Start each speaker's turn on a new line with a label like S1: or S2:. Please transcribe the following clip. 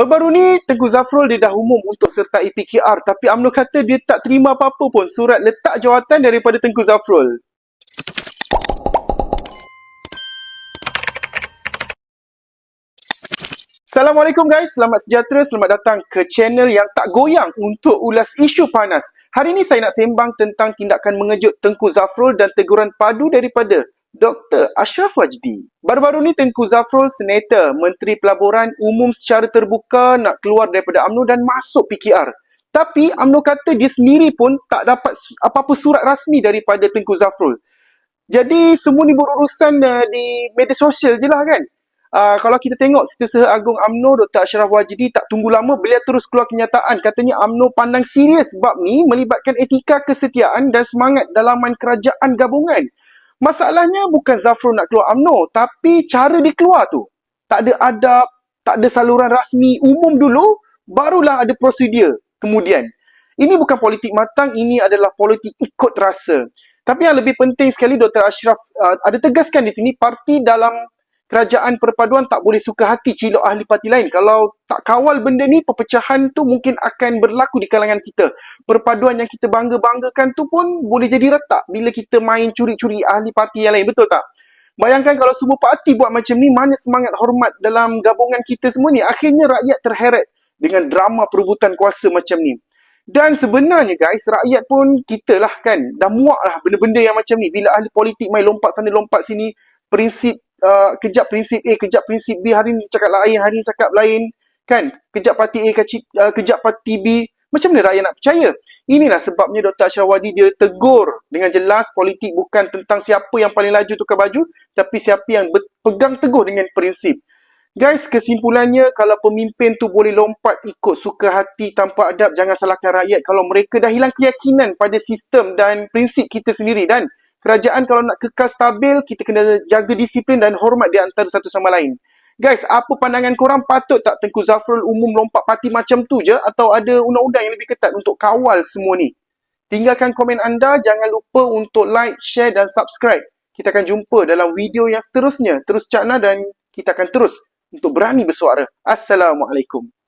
S1: Baru-baru ni Tengku Zafrul dia dah umum untuk sertai PKR tapi UMNO kata dia tak terima apa-apa pun surat letak jawatan daripada Tengku Zafrul. Assalamualaikum guys, selamat sejahtera, selamat datang ke channel yang tak goyang untuk ulas isu panas. Hari ini saya nak sembang tentang tindakan mengejut Tengku Zafrul dan teguran padu daripada Dr. Ashraf Wajdi. Baru-baru ni Tengku Zafrul, Senator, Menteri Pelaburan umum secara terbuka nak keluar daripada UMNO dan masuk PKR. Tapi UMNO kata dia sendiri pun tak dapat apa-apa surat rasmi daripada Tengku Zafrul. Jadi semua ni berurusan uh, di media sosial je lah kan. Uh, kalau kita tengok Setiausaha Agung UMNO Dr. Ashraf Wajidi tak tunggu lama beliau terus keluar kenyataan katanya UMNO pandang serius bab ni melibatkan etika kesetiaan dan semangat dalaman kerajaan gabungan. Masalahnya bukan Zafrul nak keluar UMNO tapi cara dia keluar tu tak ada adab, tak ada saluran rasmi umum dulu barulah ada prosedur kemudian. Ini bukan politik matang, ini adalah politik ikut rasa. Tapi yang lebih penting sekali Dr. Ashraf uh, ada tegaskan di sini parti dalam kerajaan perpaduan tak boleh suka hati cilok ahli parti lain. Kalau tak kawal benda ni, perpecahan tu mungkin akan berlaku di kalangan kita. Perpaduan yang kita bangga-banggakan tu pun boleh jadi retak bila kita main curi-curi ahli parti yang lain. Betul tak? Bayangkan kalau semua parti buat macam ni, mana semangat hormat dalam gabungan kita semua ni? Akhirnya rakyat terheret dengan drama perebutan kuasa macam ni. Dan sebenarnya guys, rakyat pun kita lah kan, dah muak lah benda-benda yang macam ni. Bila ahli politik main lompat sana, lompat sini, prinsip uh, kejap prinsip A, kejap prinsip B, hari ni cakap lain, hari ni cakap lain, kan? Kejap parti A, kejap, uh, kejap parti B. Macam mana rakyat nak percaya? Inilah sebabnya Dr. Ashraf Wadi dia tegur dengan jelas politik bukan tentang siapa yang paling laju tukar baju, tapi siapa yang pegang teguh dengan prinsip. Guys, kesimpulannya kalau pemimpin tu boleh lompat ikut suka hati tanpa adab, jangan salahkan rakyat kalau mereka dah hilang keyakinan pada sistem dan prinsip kita sendiri dan kerajaan kalau nak kekal stabil, kita kena jaga disiplin dan hormat di antara satu sama lain. Guys, apa pandangan korang patut tak Tengku Zafrul umum lompat parti macam tu je atau ada undang-undang yang lebih ketat untuk kawal semua ni? Tinggalkan komen anda, jangan lupa untuk like, share dan subscribe. Kita akan jumpa dalam video yang seterusnya. Terus cakna dan kita akan terus untuk berani bersuara. Assalamualaikum.